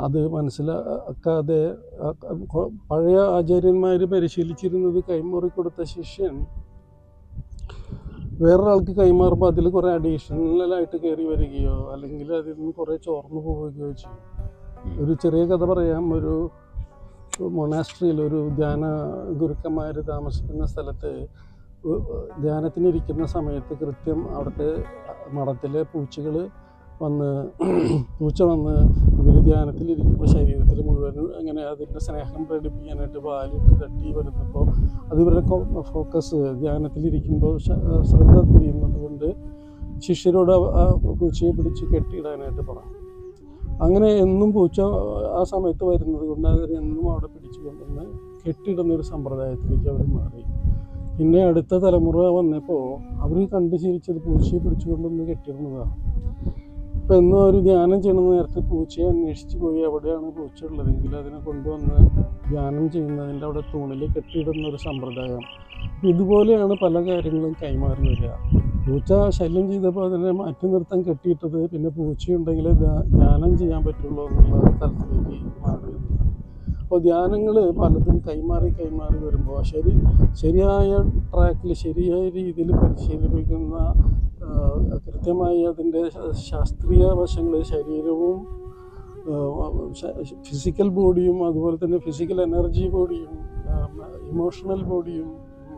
അത് മനസ്സിലാക്കാതെ പഴയ ആചാര്യന്മാർ പരിശീലിച്ചിരുന്നത് കൈമാറി കൊടുത്ത ശിഷ്യൻ വേറൊരാൾക്ക് കൈമാറുമ്പോൾ അതിൽ കുറേ അഡീഷണലായിട്ട് കയറി വരികയോ അല്ലെങ്കിൽ അതിൽ നിന്ന് കുറേ ചോർന്നു പോവുകയോ ചെയ്യും. ഒരു ചെറിയ കഥ പറയാം. ഒരു മൊണാസ്ട്രിയിൽ ഒരു ധ്യാന ഗുരുക്കന്മാർ താമസിക്കുന്ന സ്ഥലത്ത് ധ്യാനത്തിനിരിക്കുന്ന സമയത്ത് കൃത്യം അവിടുത്തെ മഠത്തിലെ പൂച്ചകൾ വന്ന് പൂച്ച വന്ന് ഇവർ ധ്യാനത്തിലിരിക്കുമ്പോൾ ശരീരത്തിൽ മുഴുവൻ അങ്ങനെ അതിന്റെ സ്നേഹം പ്രകടിപ്പിക്കാനായിട്ട് വാലിട്ട് തട്ടി വരുന്നപ്പോൾ അത് ഇവരുടെ ഫോക്കസ് ധ്യാനത്തിലിരിക്കുമ്പോൾ ശ്രദ്ധ തിരിയുന്നത് കൊണ്ട് ശിഷ്യരോട് ആ പൂച്ചയെ പിടിച്ച് കെട്ടിയിടാനായിട്ട് പറഞ്ഞു. അങ്ങനെ എന്നും പൂച്ച ആ സമയത്ത് വരുന്നത് കൊണ്ട് അവർ എന്നും അവിടെ പിടിച്ചു കൊണ്ടുവന്ന് കെട്ടിടുന്നൊരു സമ്പ്രദായത്തിലേക്ക് അവർ മാറി. പിന്നെ അടുത്ത തലമുറ വന്നപ്പോൾ അവർ കണ്ടു ശീലിച്ചത് പൂച്ചയെ പിടിച്ചു കൊണ്ടുവന്ന് കെട്ടിയിടുന്നതാണ് ഇപ്പം എന്നും അവർ ധ്യാനം ചെയ്യുന്ന നേരത്തെ പൂച്ചയെ അന്വേഷിച്ച് പോയി എവിടെയാണ് പൂച്ച ഉള്ളതെങ്കിൽ അതിനെ കൊണ്ടുവന്ന് ധ്യാനം ചെയ്യുന്നതിന്റെ അവിടെ തൂണിൽ കെട്ടിയിടുന്ന ഒരു സമ്പ്രദായം. ഇതുപോലെയാണ് പല കാര്യങ്ങളും കൈമാറി വരിക പൂച്ച ശല്യം ചെയ്തപ്പോൾ അതിനെ മാറ്റി നിർത്താൻ കെട്ടിയിട്ടത് പിന്നെ പൂച്ചയുണ്ടെങ്കിൽ ധ്യാനം ചെയ്യാൻ പറ്റുള്ളൂ എന്നുള്ള തലത്തിലേക്ക് മാറി. അപ്പോൾ ധ്യാനങ്ങൾ പലതും കൈമാറി കൈമാറി വരുമ്പോൾ ശരി ശരിയായ ട്രാക്കിൽ ശരിയായ രീതിയിൽ പരിശീലിപ്പിക്കുന്ന കൃത്യമായി അതിന്റെ ശാസ്ത്രീയ വശങ്ങൾ ശരീരവും ഫിസിക്കൽ ബോഡിയും അതുപോലെ തന്നെ ഫിസിക്കൽ എനർജി ബോഡിയും ഇമോഷണൽ ബോഡിയും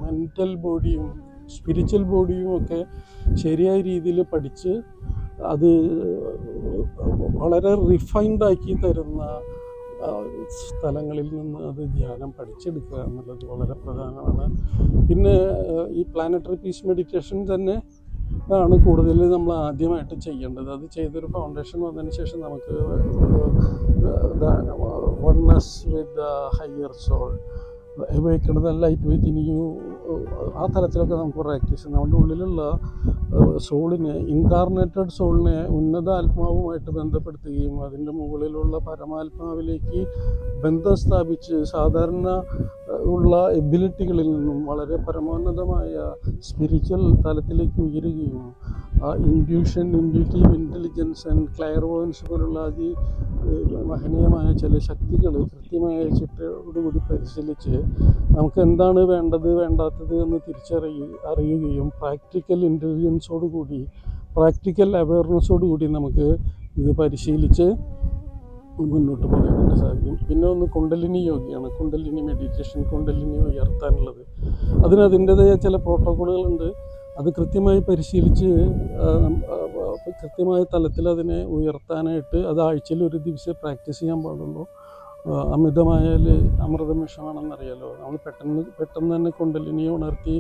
മെന്റൽ ബോഡിയും സ്പിരിച്വൽ ബോഡിയും ഒക്കെ ശരിയായ രീതിയിൽ പഠിച്ച് അത് വളരെ റിഫൈൻഡ് ആക്കി തരുന്ന സ്ഥലങ്ങളിൽ നിന്ന് അത് ധ്യാനം പഠിച്ചെടുക്കുക എന്നുള്ളത് വളരെ പ്രധാനമാണ്. പിന്നെ ഈ പ്ലാനറ്ററി പീസ് മെഡിറ്റേഷൻ തന്നെ ആണ് കൂടുതൽ നമ്മൾ ആദ്യമായിട്ട് ചെയ്യേണ്ടത്. അത് ചെയ്തൊരു ഫൗണ്ടേഷൻ വന്നതിന് ശേഷം നമുക്ക് oneness with higher soul the light with ഇനി ആ തലത്തിലൊക്കെ നമുക്ക് പ്രാക്ടീസ് നമ്മുടെ ഉള്ളിലുള്ള സോളിനെ ഇൻകാർണേറ്റഡ് സോളിനെ ഉന്നത ആത്മാവുമായിട്ട് ബന്ധപ്പെടുത്തുകയും അതിന്റെ മുകളിലുള്ള പരമാത്മാവിലേക്ക് ബന്ധം സ്ഥാപിച്ച് സാധാരണ ഉള്ള എബിലിറ്റികളിൽ നിന്നും വളരെ പരമോന്നതമായ സ്പിരിച്വൽ തലത്തിലേക്ക് ഉയരുകയും induction intuitive intelligence and clairvoyance പോലുള്ള അതി മഹനീയമായ ചില ശക്തികൾ കൃത്യമായ ചിട്ടയോടുകൂടി പരിശീലിച്ച് നമുക്ക് എന്താണ് വേണ്ടത് വേണ്ടാത്തത് എന്ന് തിരിച്ചറിയ അറിയുകയും പ്രാക്ടിക്കൽ ഇന്റലിജൻസോടുകൂടി പ്രാക്ടിക്കൽ അവയർനെസ്സോടുകൂടി നമുക്ക് ഇത് പരിശീലിച്ച് മുന്നോട്ട് പോകാനായിട്ട് സാധിക്കും. പിന്നെ ഒന്ന് കുണ്ടലിനി യോഗയാണ്. കുണ്ടലിനി മെഡിറ്റേഷൻ കുണ്ടലിനി ഉയർത്താനുള്ളത്. അതിന് അതിന്റെതായ ചില പ്രോട്ടോക്കോളുകളുണ്ട് അത് കൃത്യമായി പരിശീലിച്ച് കൃത്യമായ തലത്തിൽ അതിനെ ഉയർത്താനായിട്ട് അത് ആഴ്ചയിൽ ഒരു ദിവസം പ്രാക്ടീസ് ചെയ്യാൻ പാടുള്ളൂ. അമിതമായാൽ അമൃതം നമ്മൾ പെട്ടെന്ന് പെട്ടെന്ന് തന്നെ കുണ്ടലിനി ഉണർത്തി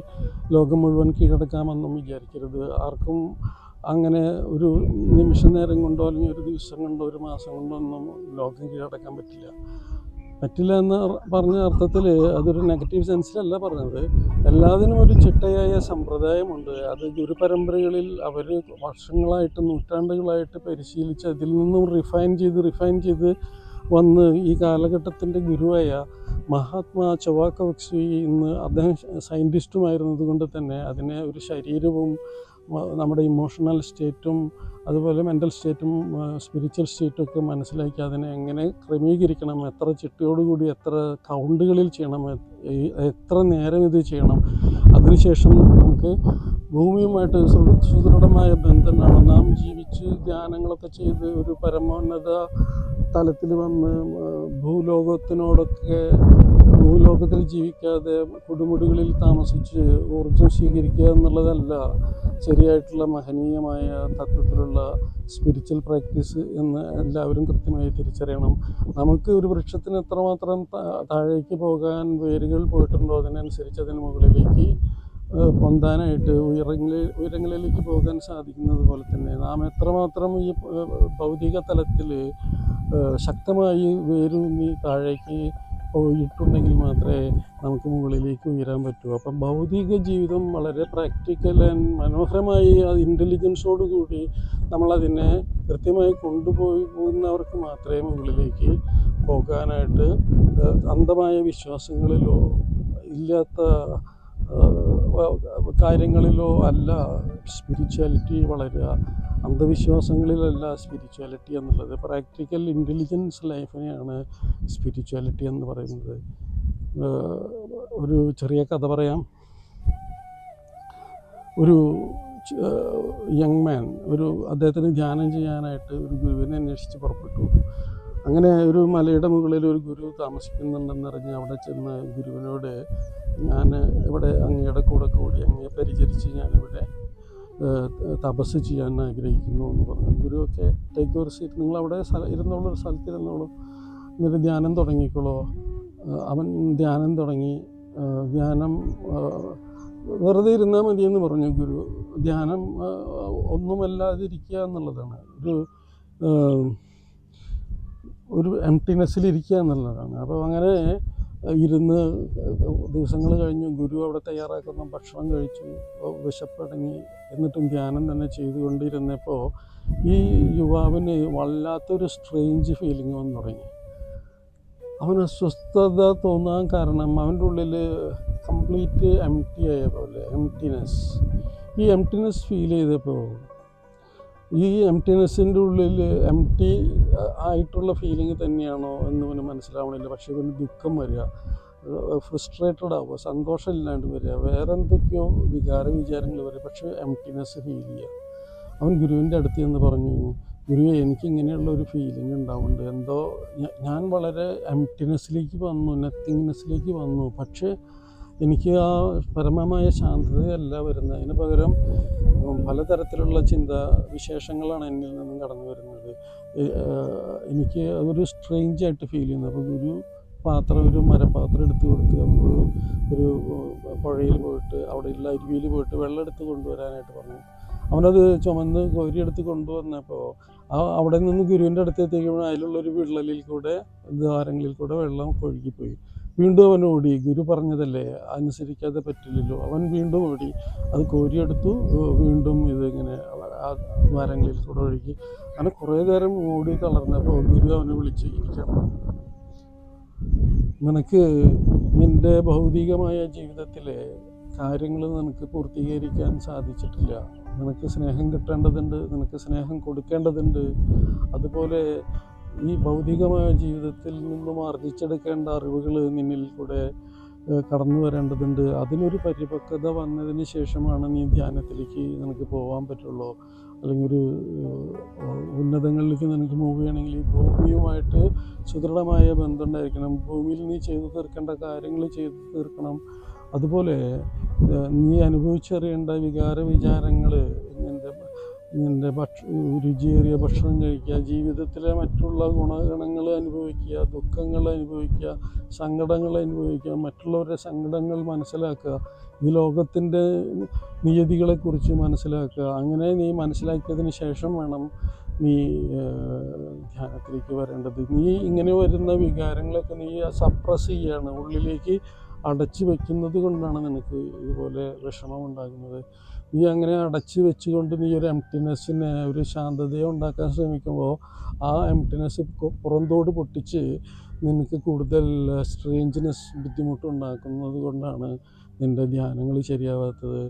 ലോകം മുഴുവൻ കീഴടക്കാമെന്നും വിചാരിക്കരുത്. ആർക്കും അങ്ങനെ ഒരു നിമിഷ നേരം കൊണ്ടോ അല്ലെങ്കിൽ ഒരു ദിവസം കൊണ്ടോ ഒരു മാസം കൊണ്ടോ ഒന്നും ലോകം കീഴടക്കാൻ പറ്റില്ല. പറ്റില്ല എന്ന് പറഞ്ഞ അർത്ഥത്തിൽ അതൊരു നെഗറ്റീവ് സെൻസിലല്ല പറഞ്ഞത്. എല്ലാത്തിനും ഒരു ചിട്ടയായ സമ്പ്രദായമുണ്ട്. അത് ഗുരുപരമ്പരകളിൽ അവർ വർഷങ്ങളായിട്ട് നൂറ്റാണ്ടുകളായിട്ട് പരിശീലിച്ച് അതിൽ നിന്നും റിഫൈൻ ചെയ്ത് റിഫൈൻ ചെയ്ത് വന്ന് ഈ കാലഘട്ടത്തിന്റെ ഗുരുവായ മഹാത്മാ ചൊവാക്ക ബക്സി ഇന്ന് അദ്ദേഹം സയന്റിസ്റ്റുമായിരുന്നത് കൊണ്ട് തന്നെ അതിനെ ഒരു ശരീരവും നമ്മുടെ ഇമോഷണൽ സ്റ്റേറ്റും അതുപോലെ മെന്റൽ സ്റ്റേറ്റും സ്പിരിച്വൽ സ്റ്റേറ്റും ഒക്കെ മനസ്സിലാക്കി അതിനെ എങ്ങനെ ക്രമീകരിക്കണം എത്ര ചിട്ടയോടുകൂടി എത്ര കൗണ്ടുകളിൽ ചെയ്യണം എത്ര നേരം ഇത് ചെയ്യണം അതിനുശേഷം നമുക്ക് ഭൂമിയുമായിട്ട് സുദൃ- സുദൃഢമായ ബന്ധമാണ്. നാം ജീവിച്ച് ധ്യാനങ്ങളൊക്കെ ചെയ്ത് ഒരു പരമോന്നത തലത്തിൽ വന്ന് ഭൂലോകത്തിനോടൊക്കെ ഭൂലോകത്തിൽ ജീവിക്കാതെ കൊടുമുടികളിൽ താമസിച്ച് ഊർജം സ്വീകരിക്കുക എന്നുള്ളതല്ല ശരിയായിട്ടുള്ള മഹനീയമായ തത്വത്തിലുള്ള സ്പിരിച്വൽ പ്രാക്ടീസ് എന്ന് എല്ലാവരും കൃത്യമായി തിരിച്ചറിയണം. നമുക്ക് ഒരു വൃക്ഷത്തിന് എത്രമാത്രം താഴേക്ക് പോകാൻ വേരുകൾ പോയിട്ടുണ്ടോ? അതിനനുസരിച്ച് അതിന് മുകളിലേക്ക് പൊന്താനായിട്ട് ഉയരങ്ങളിൽ ഉയരങ്ങളിലേക്ക് പോകാൻ സാധിക്കുന്നത് പോലെ തന്നെ നാം എത്രമാത്രം ഈ ഭൗതിക തലത്തിൽ ശക്തമായി വേരൂന്നി താഴേക്ക് പോയിട്ടുണ്ടെങ്കിൽ മാത്രമേ നമുക്ക് മുകളിലേക്ക് ഉയരാൻ പറ്റൂ. അപ്പം ഭൗതിക ജീവിതം വളരെ പ്രാക്ടിക്കൽ ആൻഡ് മനോഹരമായി ഇന്റലിജൻസോട് കൂടി നമ്മളതിനെ കൃത്യമായി കൊണ്ടുപോയി പോകുന്നവർക്ക് മാത്രമേ മുകളിലേക്ക് പോകാനായിട്ട് അന്ധമായ വിശ്വാസങ്ങളിലോ ഇല്ലാത്ത കാര്യങ്ങളിലോ അല്ല സ്പിരിച്വാലിറ്റി വളരുക. അന്ധവിശ്വാസങ്ങളിലല്ല സ്പിരിച്വാലിറ്റി എന്നുള്ളത്. പ്രാക്ടിക്കൽ ഇന്റലിജൻസ് ലൈഫിനെയാണ് സ്പിരിച്വാലിറ്റി എന്ന് പറയുന്നത്. ഒരു ചെറിയ കഥ പറയാം. ഒരു യങ് മാൻ ഒരു അദ്ദേഹത്തിന് ധ്യാനം ചെയ്യാനായിട്ട് ഒരു ഗുരുവിനെ അന്വേഷിച്ച് പുറപ്പെട്ടു. അങ്ങനെ ഒരു മലയുടെ മുകളിൽ ഒരു ഗുരു താമസിക്കുന്നുണ്ടെന്നറിഞ്ഞ് അവിടെ ചെന്ന് ഗുരുവിനോട് ഞാൻ ഇവിടെ അങ്ങയുടെ കൂടെ കൂടി അങ്ങയെ പരിചരിച്ച് ഞാനിവിടെ തപസ് ചെയ്യാൻ ആഗ്രഹിക്കുന്നു എന്ന് പറഞ്ഞു. ഗുരു ഒക്കെ ടേക്ക് ഒരു സീറ്റ് നിങ്ങൾ അവിടെ ഇരുന്നോളൂ ഒരു സ്ഥലത്ത് ഇരുന്നോളൂ. എന്നിട്ട് ധ്യാനം തുടങ്ങിക്കോളൂ. അവൻ ധ്യാനം തുടങ്ങി. ധ്യാനം വെറുതെ ഇരുന്നാൽ മതിയെന്ന് പറഞ്ഞു ഗുരു. ധ്യാനം ഒന്നുമല്ലാതിരിക്കുക എന്നുള്ളതാണ്. ഒരു ഒരു എംപ്റ്റിനെസ്സിൽ ഇരിക്കുക എന്നുള്ളതാണ്. അപ്പോൾ അങ്ങനെ ഇരുന്ന് ദിവസങ്ങൾ കഴിഞ്ഞു ഗുരു അവിടെ തയ്യാറാക്കുന്ന ഭക്ഷണം കഴിച്ചു വിശപ്പടങ്ങി എന്നിട്ടും ധ്യാനം തന്നെ ചെയ്തുകൊണ്ടിരുന്നപ്പോൾ ഈ യുവാവിന് വല്ലാത്തൊരു സ്ട്രേഞ്ച് ഫീലിംഗ് വന്നു തുടങ്ങി. അവന് അസ്വസ്ഥത തോന്നാൻ കാരണം അവന്റെ ഉള്ളിൽ കംപ്ലീറ്റ് എം ടി ആയ പോലെ എംറ്റിനെസ് ഈ എംറ്റിനെസ് ഫീൽ ചെയ്തപ്പോൾ ഈ എംറ്റിനെസ്സിന്റെ ഉള്ളിൽ എം ടി ആയിട്ടുള്ള ഫീലിംഗ് തന്നെയാണോ എന്ന് പിന്നെ മനസ്സിലാവണില്ല. പക്ഷേ പിന്നെ ദുഃഖം വരിക ഫ്രസ്ട്രേറ്റഡ് ആവുക സന്തോഷമില്ലാണ്ട് വരിക വേറെ എന്തൊക്കെയോ വികാര വിചാരങ്ങൾ വരിക. പക്ഷേ എംറ്റിനെസ് ഫീൽ ചെയ്യുക. അവൻ ഗുരുവിന്റെ അടുത്ത് എന്ന് പറഞ്ഞു ഗുരുവെ എനിക്ക് ഇങ്ങനെയുള്ള ഒരു ഫീലിംഗ് ഉണ്ടാവുന്നുണ്ട്. എന്തോ ഞാൻ വളരെ എംറ്റിനെസ്സിലേക്ക് വന്നു നത്തിങ്നെസ്സിലേക്ക് വന്നു. പക്ഷേ എനിക്ക് ആ പരമമായ ശാന്തതയല്ല വരുന്നത്. അതിന് പകരം ഉം, പലതരത്തിലുള്ള ചിന്ത വിശേഷങ്ങളാണ് എന്നിൽ നിന്നും കടന്നു വരുന്നത്. എനിക്ക് അതൊരു സ്ട്രേഞ്ച് ആയിട്ട് ഫീൽ ചെയ്യുന്നത് അപ്പോൾ ഒരു പാത്രം ഒരു മരപ്പാത്രം എടുത്ത് കൊടുത്ത് നമ്മൾ ഒരു പുഴയിൽ പോയിട്ട് അവിടെയുള്ള അരുവിയിൽ പോയിട്ട് വെള്ളം എടുത്ത് കൊണ്ടുവരാനായിട്ട് പറഞ്ഞു. അവനത് ചുമന്ന് കോരിയെടുത്ത് കൊണ്ടുവന്നപ്പോൾ ആ അവിടെ നിന്ന് ഗുരുവിന്റെ അടുത്ത് എത്തിക്കുമ്പോൾ അതിലുള്ളൊരു വിള്ളലിൽ കൂടെ ദ്വാരങ്ങളിൽ കൂടെ വെള്ളം ഒഴുകിപ്പോയി. വീണ്ടും അവൻ ഓടി. ഗുരു പറഞ്ഞതല്ലേ അനുസരിക്കാതെ പറ്റില്ലല്ലോ. അവൻ വീണ്ടും ഓടി. അത് കോരിയെടുത്തു. വീണ്ടും ഇതിങ്ങനെ ആ മരങ്ങളിൽ കൂടെ ഒഴുകി. അങ്ങനെ കുറേ നേരം ഓടി തളർന്നപ്പോൾ ഗുരു അവനെ വിളിച്ച് ഇരിക്കണം നിനക്ക് നിന്റെ ഭൗതികമായ ജീവിതത്തിലെ കാര്യങ്ങൾ നിനക്ക് പൂർത്തീകരിക്കാൻ സാധിച്ചിട്ടില്ല. നിനക്ക് സ്നേഹം കിട്ടേണ്ടതുണ്ട് നിനക്ക് സ്നേഹം കൊടുക്കേണ്ടതുണ്ട്. അതുപോലെ ഈ ഭൗതികമായ ജീവിതത്തിൽ നിന്നും ആർജിച്ചെടുക്കേണ്ട അറിവുകൾ നിന്നിൽ കൂടെ കടന്നു വരേണ്ടതുണ്ട്. അതിനൊരു പരിപക്വത വന്നതിന് ശേഷമാണ് നീ ധ്യാനത്തിലേക്ക് നിനക്ക് പോകാൻ പറ്റുള്ളൂ. അല്ലെങ്കിൽ ഒരു ഉന്നതങ്ങളിലേക്ക് നിനക്ക് മൂവ് ചെയ്യണമെങ്കിൽ ഈ ഭൂമിയുമായിട്ട് സുദൃഢമായ ബന്ധം ഉണ്ടായിരിക്കണം ഭൂമിയിൽ നീ ചെയ്തു തീർക്കേണ്ട കാര്യങ്ങൾ ചെയ്തു തീർക്കണം. അതുപോലെ നീ അനുഭവിച്ചറിയേണ്ട വികാര വിചാരങ്ങൾ ഭക്ഷ രുചിയേറിയ ഭക്ഷണം കഴിക്കുക ജീവിതത്തിലെ മറ്റുള്ള ഗുണഗണങ്ങൾ അനുഭവിക്കുക ദുഃഖങ്ങൾ അനുഭവിക്കുക സങ്കടങ്ങൾ അനുഭവിക്കുക മറ്റുള്ളവരുടെ സങ്കടങ്ങൾ മനസ്സിലാക്കുക ഈ ലോകത്തിന്റെ നിയതികളെക്കുറിച്ച് മനസ്സിലാക്കുക. അങ്ങനെ നീ മനസ്സിലാക്കിയതിന് ശേഷം വേണം നീ ധ്യാനത്തിലേക്ക് വരേണ്ടത്. നീ ഇങ്ങനെ വരുന്ന വികാരങ്ങളൊക്കെ നീ സപ്രസ് ചെയ്യാണ്. ഉള്ളിലേക്ക് അടച്ചു വെക്കുന്നത് കൊണ്ടാണ് നിനക്ക് ഇതുപോലെ വിഷമം ഉണ്ടാകുന്നത്. നീ അങ്ങനെ അടച്ചു വെച്ചുകൊണ്ട് നീ ഒരു എംറ്റിനെസ്സിനെ ഒരു ശാന്തതയെ ഉണ്ടാക്കാൻ ശ്രമിക്കുമ്പോൾ ആ എംറ്റിനെസ് പുറന്തോട് പൊട്ടിച്ച് നിനക്ക് കൂടുതൽ സ്ട്രേഞ്ച്നെസ് ബുദ്ധിമുട്ടുണ്ടാക്കുന്നത് കൊണ്ടാണ് നിന്റെ ധ്യാനങ്ങൾ ശരിയാവാത്തത്.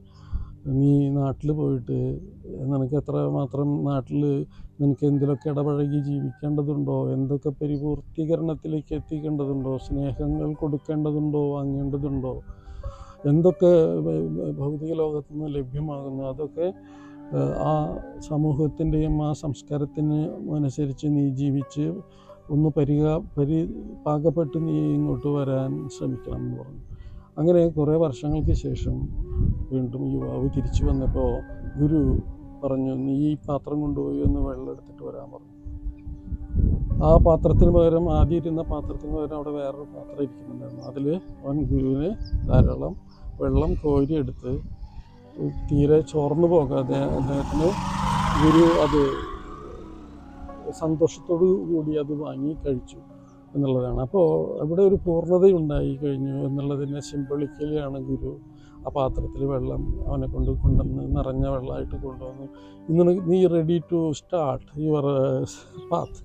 നീ നാട്ടിൽ പോയിട്ട് നിനക്ക് എത്ര മാത്രം നാട്ടിൽ നിനക്ക് എന്തിലൊക്കെ ഇടപഴകി ജീവിക്കേണ്ടതുണ്ടോ? എന്തൊക്കെ പരിപൂർത്തീകരണത്തിലേക്ക് എത്തിക്കേണ്ടതുണ്ടോ? സ്നേഹങ്ങൾ കൊടുക്കേണ്ടതുണ്ടോ? വാങ്ങേണ്ടതുണ്ടോ? എന്തൊക്കെ ഭൗതിക ലോകത്തു നിന്ന് ലഭ്യമാകുന്നു അതൊക്കെ ആ സമൂഹത്തിന്റെയും ആ സംസ്കാരത്തിന് അനുസരിച്ച് നീ ജീവിച്ച് ഒന്ന് പരിക പരി പാകപ്പെട്ട് നീ ഇങ്ങോട്ട് വരാൻ ശ്രമിക്കണം എന്ന് പറഞ്ഞു. അങ്ങനെ കുറേ വർഷങ്ങൾക്ക് ശേഷം വീണ്ടും യുവാവ് തിരിച്ചു വന്നപ്പോൾ ഗുരു പറഞ്ഞു നീ ഈ പാത്രം കൊണ്ടുപോയി ഒന്ന് വെള്ളം എടുത്തിട്ട് വരാൻ പറഞ്ഞു. ആ പാത്രത്തിന് പകരം ആദ്യം ഇരുന്ന പാത്രത്തിന് പകരം അവിടെ വേറൊരു പാത്രം ഇരിക്കുന്നുണ്ടായിരുന്നു. അതിൽ അവൻ ഗുരുവിന് ധാരാളം വെള്ളം കോരിയെടുത്ത് തീരെ ചോർന്നു പോകാതെ അദ്ദേഹത്തിന് ഗുരു അത് സന്തോഷത്തോടു കൂടി അത് വാങ്ങി കഴിച്ചു എന്നുള്ളതാണ്. അപ്പോൾ അവിടെ ഒരു പൂർണതയുണ്ടായി കഴിഞ്ഞു എന്നുള്ളതിനെ സിംബളിക്കലിയാണ് ഗുരു ആ പാത്രത്തിൽ വെള്ളം അവനെ കൊണ്ട് കൊണ്ടുവന്ന് നിറഞ്ഞ വെള്ളമായിട്ട് കൊണ്ടുവന്നു. ഇന്ന് നീ ready to start your path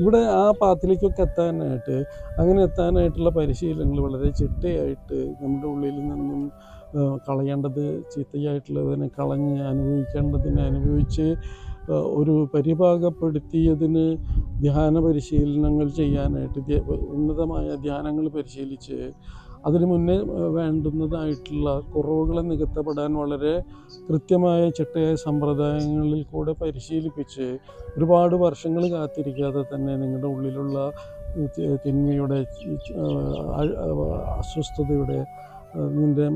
ഇവിടെ ആ പാത്തിലേക്കൊക്കെ എത്താനായിട്ട് അങ്ങനെ എത്താനായിട്ടുള്ള പരിശീലനങ്ങൾ വളരെ ചിട്ടയായിട്ട് നമ്മുടെ ഉള്ളിൽ നിന്നും കളയേണ്ടത് ചീത്തയായിട്ടുള്ളതിനെ കളഞ്ഞ് അനുഭവിക്കേണ്ടതിനെ അനുഭവിച്ച് ഒരു പരിഭാഗപ്പെടുത്തിയതിന് ധ്യാന പരിശീലനങ്ങൾ ചെയ്യാനായിട്ട് ഉന്നതമായ ധ്യാനങ്ങൾ പരിശീലിച്ച് അതിന് മുന്നേ വേണ്ടുന്നതായിട്ടുള്ള കുറവുകളെ നികത്തപ്പെടാൻ വളരെ കൃത്യമായ ചിട്ടയായ സമ്പ്രദായങ്ങളിൽ കൂടെ പരിശീലിപ്പിച്ച് ഒരുപാട് വർഷങ്ങൾ കാത്തിരിക്കാതെ തന്നെ നിങ്ങളുടെ ഉള്ളിലുള്ള തിന്മയുടെ അസ്വസ്ഥതയുടെ നിന്റെ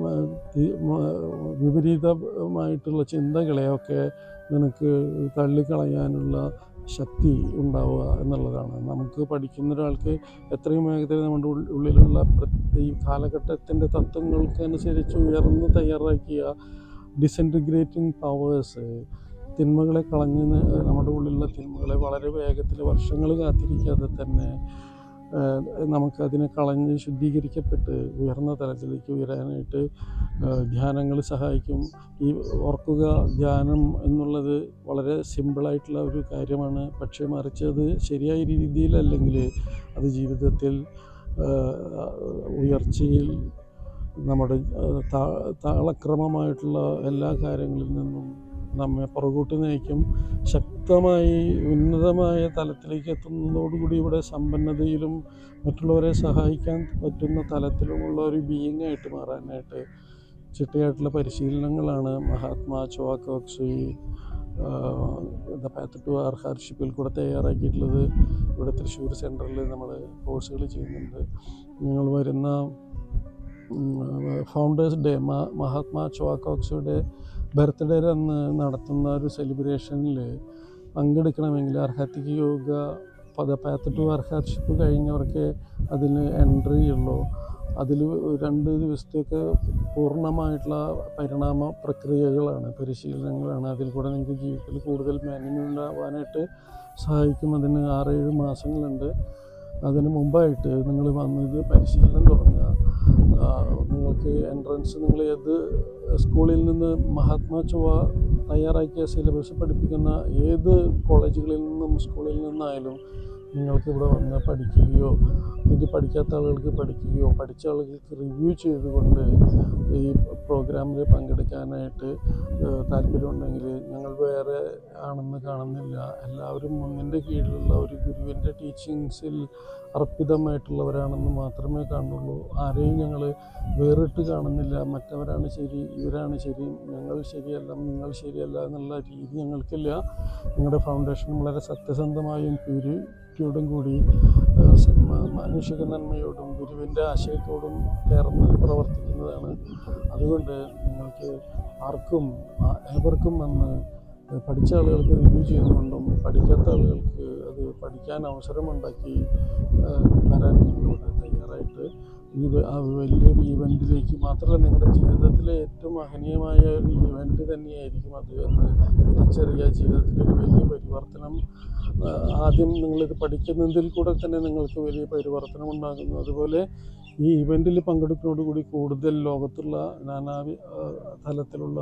വിപരീതമായിട്ടുള്ള ചിന്തകളെയൊക്കെ നിനക്ക് തള്ളിക്കളയാനുള്ള ശക്തി ഉണ്ടാവുക എന്നുള്ളതാണ്. നമുക്ക് പഠിക്കുന്ന ഒരാൾക്ക് എത്രയും വേഗത്തിൽ നമ്മുടെ ഉള്ളിലുള്ള ഈ കാലഘട്ടത്തിന്റെ തത്വങ്ങൾക്കനുസരിച്ച് ഉയർന്ന് തയ്യാറാക്കിയ ഡിസന്റിഗ്രേറ്റിംഗ് പവേഴ്സ് തിന്മകളെ കളഞ്ഞ് നമ്മുടെ ഉള്ളിലുള്ള തിന്മകളെ വളരെ വേഗത്തിൽ വർഷങ്ങൾ കാത്തിരിക്കാതെ തന്നെ നമുക്കതിനെ കളഞ്ഞ് ശുദ്ധീകരിക്കപ്പെട്ട് ഉയർന്ന തലത്തിലേക്ക് ഉയരാനായിട്ട് ധ്യാനങ്ങൾ സഹായിക്കും. ഈ ഓർക്കുക ധ്യാനം എന്നുള്ളത് വളരെ സിമ്പിളായിട്ടുള്ള ഒരു കാര്യമാണ്. പക്ഷേ മറിച്ച് അത് ശരിയായ രീതിയിലല്ലെങ്കിൽ അത് ജീവിതത്തിൽ ഉയർച്ചയിൽ നമ്മുടെ താളക്രമമായിട്ടുള്ള എല്ലാ കാര്യങ്ങളിൽ നിന്നും നമ്മെ പുറകോട്ട് നയിക്കും. ശക്തമായി ഉന്നതമായ തലത്തിലേക്ക് എത്തുന്നതോടുകൂടി ഇവിടെ സമ്പന്നതയിലും മറ്റുള്ളവരെ സഹായിക്കാൻ പറ്റുന്ന തലത്തിലുമുള്ള ഒരു ബീയിങ് ആയിട്ട് മാറാനായിട്ട് ചിട്ടയായിട്ടുള്ള പരിശീലനങ്ങളാണ് Mahatma Choa Kok Sui the path are കൂടെ തയ്യാറാക്കിയിട്ടുള്ളത്. ഇവിടെ തൃശ്ശൂർ സെന്ററിൽ നമ്മൾ കോഴ്സുകൾ ചെയ്യുന്നുണ്ട്. ഞങ്ങൾ വരുന്ന ഫൗണ്ടേഴ്സ് ഡേ മഹാത്മാ ചോക്കോക്സിയുടെ ബർത്ത്ഡേ അന്ന് നടത്തുന്ന ഒരു സെലിബ്രേഷനിൽ പങ്കെടുക്കണമെങ്കിൽ അർഹത്തിക്ക് യോഗ പത പാത്ത് ടു കഴിഞ്ഞവർക്കേ കഴിഞ്ഞവർക്ക് അതിന് എൻട്രി ഉള്ളൂ. അതിൽ രണ്ട് ദിവസത്തേക്ക് പൂർണമായിട്ടുള്ള പരിണാമ പ്രക്രിയകളാണ് പരിശീലനങ്ങളാണ്. അതിൽ കൂടെ നിങ്ങൾക്ക് ജീവിതത്തിൽ കൂടുതൽ മേന്മ ഉണ്ടാവാനായിട്ട് സഹായിക്കും. അതിന് ആറേഴ് മാസങ്ങളുണ്ട്. അതിന് മുമ്പായിട്ട് നിങ്ങൾ വന്നത് പരിശീലനം തുടങ്ങുക. നിങ്ങൾക്ക് എൻട്രൻസ് നിങ്ങൾ ഏത് സ്കൂളിൽ നിന്ന് മഹാത്മാ ചൊവ്വ തയ്യാറാക്കിയ സിലബസ് പഠിപ്പിക്കുന്ന ഏത് കോളേജുകളിൽ നിന്നും സ്കൂളിൽ നിന്നായാലും നിങ്ങൾക്ക് ഇവിടെ വന്ന് പഠിക്കുകയോ ഇത് പഠിക്കാത്ത ആളുകൾക്ക് പഠിക്കുകയോ പഠിച്ച ആളുകൾക്ക് റിവ്യൂ ചെയ്തുകൊണ്ട് ഈ പ്രോഗ്രാമിൽ പങ്കെടുക്കാനായിട്ട് താല്പര്യമുണ്ടെങ്കിൽ ഞങ്ങൾ വേറെ ആണെന്ന് കാണുന്നില്ല. എല്ലാവരും ഒന്നിന്റെ കീഴിലുള്ള ഒരു ഗുരുവിന്റെ ടീച്ചിങ്സിൽ അർപ്പിതമായിട്ടുള്ളവരാണെന്ന് മാത്രമേ കാണുള്ളൂ ആരെയും ഞങ്ങൾ വേറിട്ട് കാണുന്നില്ല. മറ്റവരാണ് ശരി ഇവരാണ് ശരി ഞങ്ങൾ ശരിയല്ല നിങ്ങൾ ശരിയല്ല എന്നുള്ള രീതി ഞങ്ങൾക്കില്ല. ഞങ്ങളുടെ ഫൗണ്ടേഷൻ വളരെ സത്യസന്ധമായും പ്യൂരിറ്റിയോടും കൂടി മാനുഷിക നന്മയോടും ഗുരുവിന്റെ ആശയത്തോടും ചേർന്ന് പ്രവർത്തിക്കുന്നതാണ്. അതുകൊണ്ട് നിങ്ങൾക്ക് ആർക്കും ഏവർക്കും വന്ന് പഠിച്ച ആളുകൾക്ക് റിവ്യൂ ചെയ്യുന്നുണ്ടും പഠിക്കാത്ത ആളുകൾക്ക് അത് പഠിക്കാൻ അവസരമുണ്ടാക്കി വരാൻ ഞങ്ങളിവിടെ തയ്യാറായിട്ട് ഈ വലിയൊരു ഈവന്റിലേക്ക് മാത്രമല്ല നിങ്ങളുടെ ജീവിതത്തിലെ ഏറ്റവും മഹനീയമായ ഒരു ഈവന്റ് തന്നെയായിരിക്കും അത് എന്ന് തിരിച്ചറിയുക. ജീവിതത്തിലൊരു വലിയ പരിവർത്തനം ആദ്യം നിങ്ങളിത് പഠിക്കുന്നതിൽ കൂടെ തന്നെ നിങ്ങൾക്ക് വലിയ പരിവർത്തനം ഉണ്ടാകുന്നു. അതുപോലെ ഈ ഇവന്റിൽ പങ്കെടുക്കുന്നതോടുകൂടി കൂടുതൽ ലോകത്തുള്ള നാനാ തലത്തിലുള്ള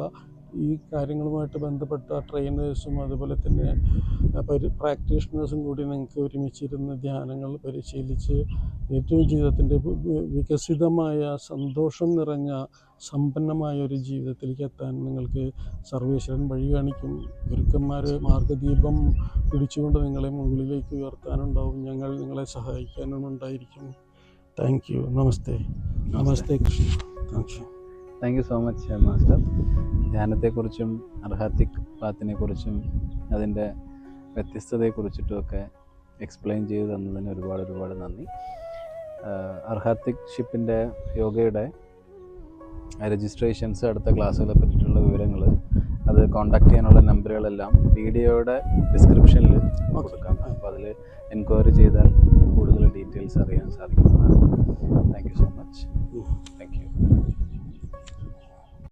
ഈ കാര്യങ്ങളുമായിട്ട് ബന്ധപ്പെട്ട ട്രെയിനേഴ്സും അതുപോലെ തന്നെ പരി പ്രാക്ടീഷണേഴ്സും കൂടി നിങ്ങൾക്ക് ഒരുമിച്ചിരുന്ന് ധ്യാനങ്ങൾ പരിശീലിച്ച് ഏറ്റവും ജീവിതത്തിന്റെ വികസിതമായ സന്തോഷം നിറഞ്ഞ സമ്പന്നമായ ഒരു ജീവിതത്തിലേക്ക് എത്താൻ നിങ്ങൾക്ക് സർവേശ്വരൻ വഴി കാണിക്കും. ഗുരുക്കന്മാർ മാർഗദീപം പിടിച്ചുകൊണ്ട് നിങ്ങളെ മുകളിലേക്ക് ഉയർത്താനുണ്ടാവും. ഞങ്ങൾ നിങ്ങളെ സഹായിക്കാനും ഉണ്ടായിരിക്കും. Thank you. Namaste. Namaste Krishna. Thank you. Thank you so much master. ധ്യാനത്തെക്കുറിച്ചും അർഹാത്തിക് പാത്തിനെക്കുറിച്ചും അതിന്റെ വ്യത്യസ്തതയെക്കുറിച്ചിട്ടുമൊക്കെ എക്സ്പ്ലെയിൻ ചെയ്തു തന്നതിന് ഒരുപാട് ഒരുപാട് നന്ദി. അർഹാത്തിക് ഷിപ്പിന്റെ യോഗയുടെ രജിസ്ട്രേഷൻസ് അടുത്ത ക്ലാസ്സുകളെ പറ്റിയിട്ടുള്ള വിവരങ്ങൾ അത് കോൺടാക്ട് ചെയ്യാനുള്ള നമ്പറുകളെല്ലാം വീഡിയോയുടെ ഡിസ്ക്രിപ്ഷനിൽ കൊടുക്കാം. അപ്പോൾ അതിൽ എൻക്വയറി ചെയ്താൽ കൂടുതൽ ഡീറ്റെയിൽസ് അറിയാൻ സാധിക്കുന്നതാണ്. Thank you so much